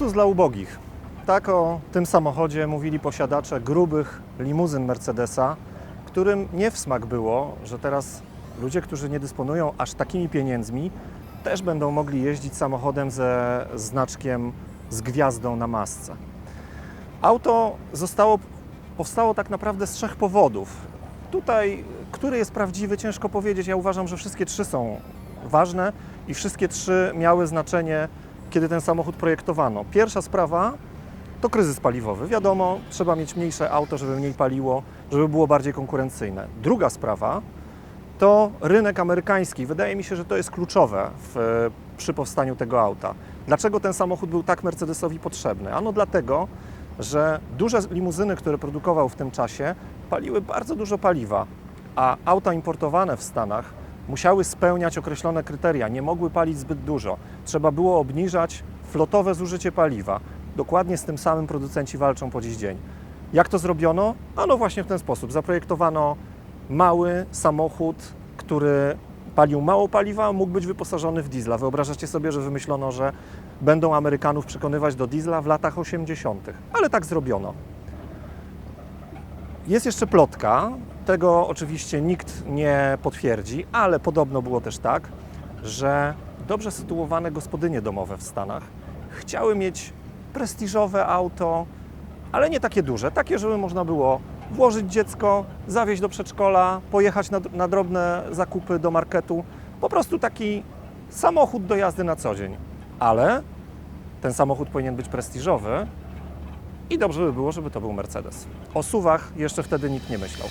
Luksus dla ubogich. Tak o tym samochodzie mówili posiadacze grubych limuzyn Mercedesa, którym nie w smak było, że teraz ludzie, którzy nie dysponują aż takimi pieniędzmi, też będą mogli jeździć samochodem ze znaczkiem z gwiazdą na masce. Auto zostało, powstało tak naprawdę z trzech powodów. Tutaj, który jest prawdziwy, ciężko powiedzieć. Ja uważam, że wszystkie trzy są ważne i wszystkie trzy miały znaczenie, kiedy ten samochód projektowano. Pierwsza sprawa to kryzys paliwowy. Wiadomo, trzeba mieć mniejsze auto, żeby mniej paliło, żeby było bardziej konkurencyjne. Druga sprawa to rynek amerykański. Wydaje mi się, że to jest kluczowe w, przy powstaniu tego auta. Dlaczego ten samochód był tak Mercedesowi potrzebny? Ano dlatego, że duże limuzyny, które produkował w tym czasie, paliły bardzo dużo paliwa, a auta importowane w Stanach musiały spełniać określone kryteria, nie mogły palić zbyt dużo. Trzeba było obniżać flotowe zużycie paliwa. Dokładnie z tym samym producenci walczą po dziś dzień. Jak to zrobiono? Ano właśnie w ten sposób. Zaprojektowano mały samochód, który palił mało paliwa, mógł być wyposażony w diesla. Wyobrażacie sobie, że wymyślono, że będą Amerykanów przekonywać do diesla w latach 80., ale tak zrobiono. Jest jeszcze plotka, tego oczywiście nikt nie potwierdzi, ale podobno było też tak, że dobrze sytuowane gospodynie domowe w Stanach chciały mieć prestiżowe auto, ale nie takie duże, takie, żeby można było włożyć dziecko, zawieźć do przedszkola, pojechać na, na drobne zakupy do marketu. Po prostu taki samochód do jazdy na co dzień. Ale ten samochód powinien być prestiżowy i dobrze by było, żeby to był Mercedes. O suwach jeszcze wtedy nikt nie myślał.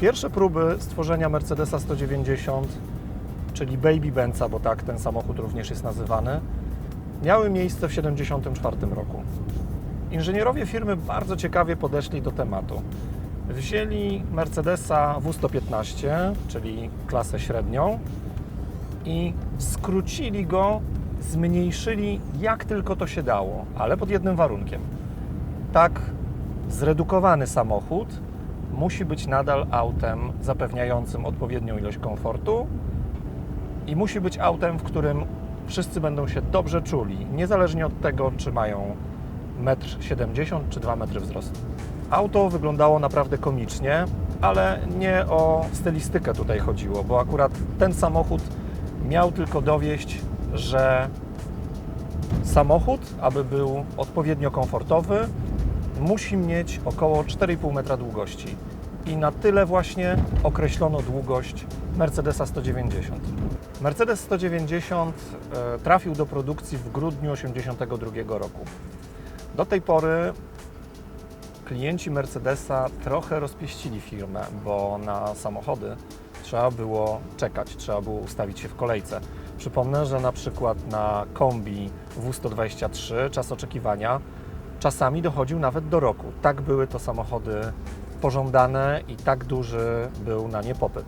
Pierwsze próby stworzenia Mercedesa 190, czyli Baby Benza, bo tak ten samochód również jest nazywany, miały miejsce w 1974 roku. Inżynierowie firmy bardzo ciekawie podeszli do tematu. Wzięli Mercedesa W115, czyli klasę średnią, i skrócili go, zmniejszyli jak tylko to się dało, ale pod jednym warunkiem. Tak zredukowany samochód musi być nadal autem zapewniającym odpowiednią ilość komfortu i musi być autem, w którym wszyscy będą się dobrze czuli, niezależnie od tego, czy mają 1,70 m czy 2 metry wzrostu. Auto wyglądało naprawdę komicznie, ale nie o stylistykę tutaj chodziło, bo akurat ten samochód miał tylko dowieść, że samochód, aby był odpowiednio komfortowy, musi mieć około 4,5 metra długości. I na tyle właśnie określono długość Mercedesa 190. Mercedes 190 e, trafił do produkcji w grudniu 1982 roku. Do tej pory klienci Mercedesa trochę rozpieścili firmę, bo na samochody trzeba było czekać, trzeba było ustawić się w kolejce. Przypomnę, że na przykład na kombi W123 czas oczekiwania czasami dochodził nawet do roku. Tak były to samochody pożądane i tak duży był na nie popyt.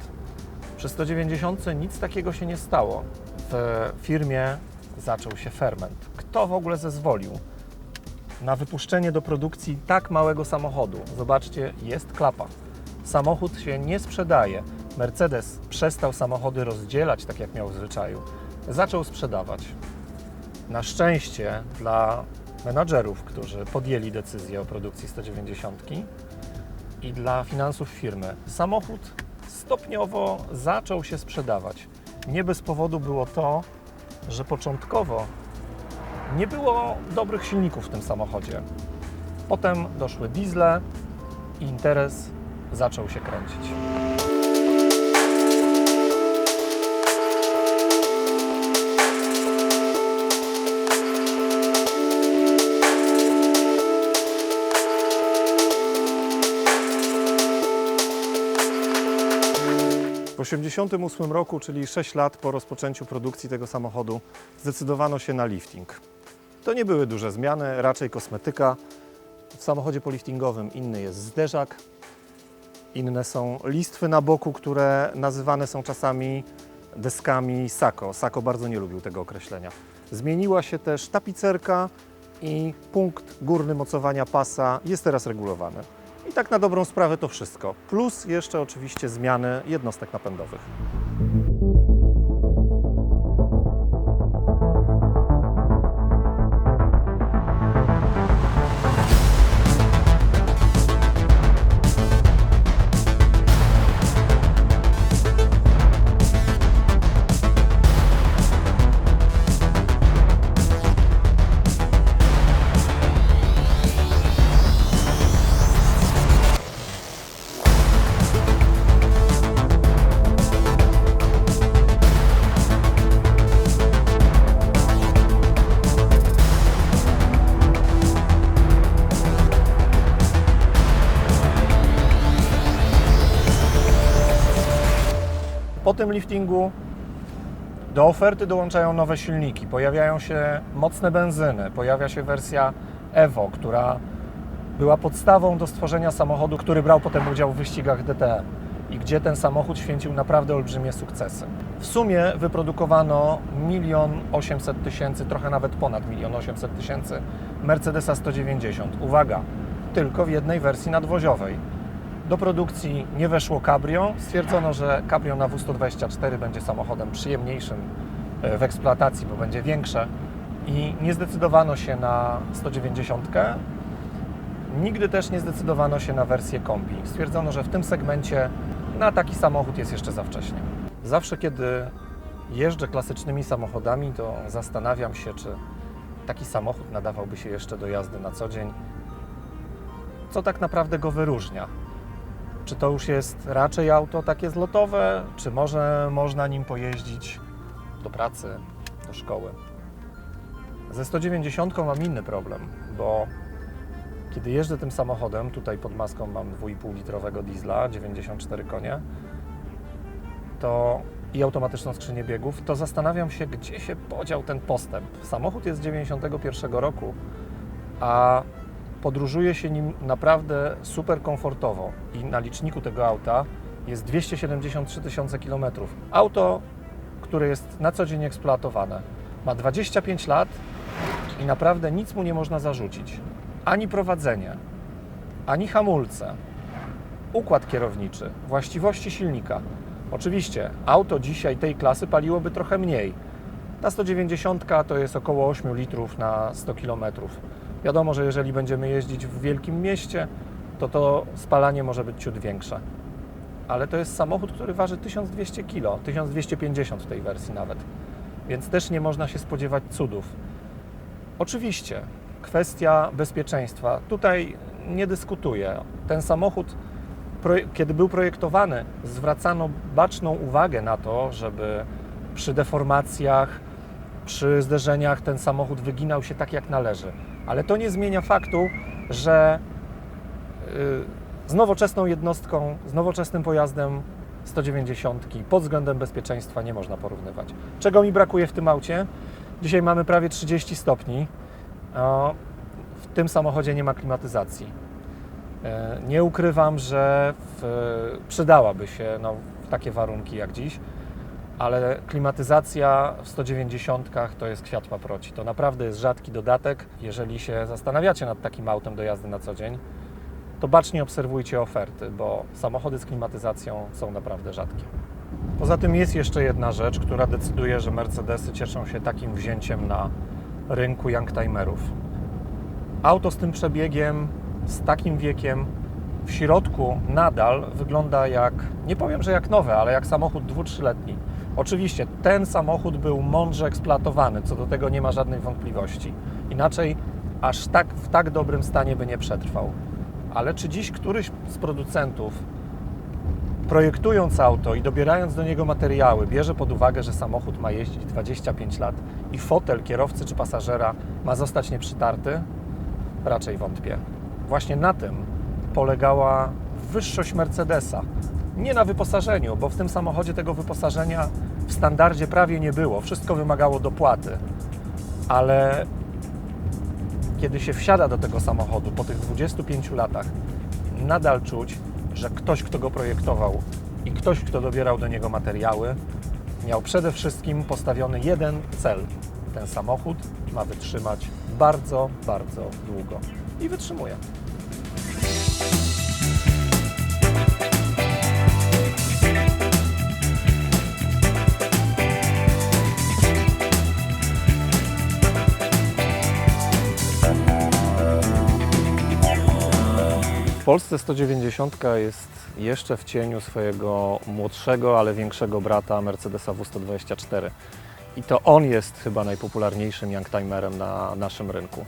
Przy 190 nic takiego się nie stało. W firmie zaczął się ferment. Kto w ogóle zezwolił na wypuszczenie do produkcji tak małego samochodu? Zobaczcie, jest klapa. Samochód się nie sprzedaje. Mercedes przestał samochody rozdzielać, tak jak miał w zwyczaju. Zaczął sprzedawać. Na szczęście dla menadżerów, którzy podjęli decyzję o produkcji 190 i dla finansów firmy, samochód stopniowo zaczął się sprzedawać. Nie bez powodu było to, że początkowo nie było dobrych silników w tym samochodzie. Potem doszły diesle i interes zaczął się kręcić. W 1988 roku, czyli 6 lat po rozpoczęciu produkcji tego samochodu, zdecydowano się na lifting. To nie były duże zmiany, raczej kosmetyka. W samochodzie poliftingowym inny jest zderzak, inne są listwy na boku, które nazywane są czasami deskami Sako. Sako bardzo nie lubił tego określenia. Zmieniła się też tapicerka i punkt górny mocowania pasa jest teraz regulowany. I tak na dobrą sprawę to wszystko. Plus jeszcze oczywiście zmiany jednostek napędowych. Tym liftingu do oferty dołączają nowe silniki, pojawiają się mocne benzyny, pojawia się wersja Evo, która była podstawą do stworzenia samochodu, który brał potem udział w wyścigach DTM i gdzie ten samochód święcił naprawdę olbrzymie sukcesy. W sumie wyprodukowano 1 800 tysięcy, trochę nawet ponad 1 800 tysięcy Mercedesa 190. Uwaga, tylko w jednej wersji nadwoziowej. Do produkcji nie weszło Cabrio. Stwierdzono, że Cabrio na W124 będzie samochodem przyjemniejszym e, w eksploatacji, bo będzie większe i nie zdecydowano się na 190. Nigdy też nie zdecydowano się na wersję kombi. Stwierdzono, że w tym segmencie na taki samochód jest jeszcze za wcześnie. Zawsze, kiedy jeżdżę klasycznymi samochodami, to zastanawiam się, czy taki samochód nadawałby się jeszcze do jazdy na co dzień. Co tak naprawdę go wyróżnia? Czy to już jest raczej auto takie zlotowe, czy może można nim pojeździć do pracy, do szkoły? Ze 190 mam inny problem, bo kiedy jeżdżę tym samochodem, tutaj pod maską mam 2,5 litrowego diesla, 94 konie, to i automatyczną skrzynię biegów, to zastanawiam się, gdzie się podział ten postęp. Samochód jest z 91 roku, a podróżuje się nim naprawdę super komfortowo i na liczniku tego auta jest 273 tysiące kilometrów. Auto, które jest na co dzień eksploatowane, ma 25 lat i naprawdę nic mu nie można zarzucić. Ani prowadzenie, ani hamulce, układ kierowniczy, właściwości silnika. Oczywiście auto dzisiaj tej klasy paliłoby trochę mniej. Ta 190 to jest około 8 litrów na 100 kilometrów. Wiadomo, że jeżeli będziemy jeździć w wielkim mieście, to to spalanie może być ciut większe. Ale to jest samochód, który waży 1200 kg, 1250 w tej wersji nawet. Więc też nie można się spodziewać cudów. Oczywiście, kwestia bezpieczeństwa. Tutaj nie dyskutuję. Ten samochód, kiedy był projektowany, zwracano baczną uwagę na to, żeby przy deformacjach, przy zderzeniach ten samochód wyginał się tak jak należy. Ale to nie zmienia faktu, że y, z nowoczesną jednostką, z nowoczesnym pojazdem 190 pod względem bezpieczeństwa nie można porównywać. Czego mi brakuje w tym aucie? Dzisiaj mamy prawie 30 stopni. W tym samochodzie nie ma klimatyzacji. E, Nie ukrywam, że w, przydałaby się no, w takie warunki jak dziś, ale klimatyzacja w 190 to jest kwiat paproci. To naprawdę jest rzadki dodatek. Jeżeli się zastanawiacie nad takim autem do jazdy na co dzień, to bacznie obserwujcie oferty, bo samochody z klimatyzacją są naprawdę rzadkie. Poza tym jest jeszcze jedna rzecz, która decyduje, że Mercedesy cieszą się takim wzięciem na rynku youngtimerów. Auto z tym przebiegiem, z takim wiekiem, w środku nadal wygląda jak, nie powiem, że jak nowe, ale jak samochód dwu, trzyletni. Oczywiście ten samochód był mądrze eksploatowany, co do tego nie ma żadnej wątpliwości. Inaczej aż tak w tak dobrym stanie by nie przetrwał. Ale czy dziś któryś z producentów projektując auto i dobierając do niego materiały, bierze pod uwagę, że samochód ma jeździć 25 lat i fotel kierowcy czy pasażera ma zostać nieprzytarty? Raczej wątpię. Właśnie na tym polegała wyższość Mercedesa. Nie na wyposażeniu, bo w tym samochodzie tego wyposażenia w standardzie prawie nie było. Wszystko wymagało dopłaty. Ale kiedy się wsiada do tego samochodu po tych 25 latach, nadal czuć, że ktoś, kto go projektował i ktoś, kto dobierał do niego materiały, miał przede wszystkim postawiony jeden cel. Ten samochód ma wytrzymać bardzo, bardzo długo. I wytrzymuje. Polsce 190 jest jeszcze w cieniu swojego młodszego, ale większego brata Mercedesa W124. I to on jest chyba najpopularniejszym youngtimerem na naszym rynku.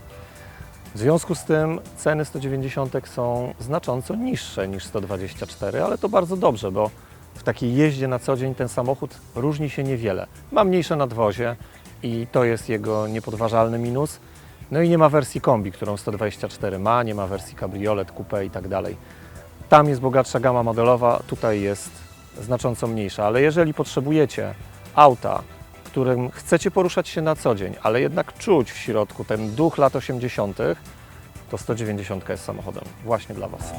W związku z tym ceny 190 są znacząco niższe niż 124, ale to bardzo dobrze, bo w takiej jeździe na co dzień ten samochód różni się niewiele. Ma mniejsze nadwozie i to jest jego niepodważalny minus. No i nie ma wersji kombi, którą 124 ma, nie ma wersji cabriolet, coupe i tak dalej. Tam jest bogatsza gama modelowa, tutaj jest znacząco mniejsza, ale jeżeli potrzebujecie auta, którym chcecie poruszać się na co dzień, ale jednak czuć w środku ten duch lat 80., to 190 jest samochodem właśnie dla Was.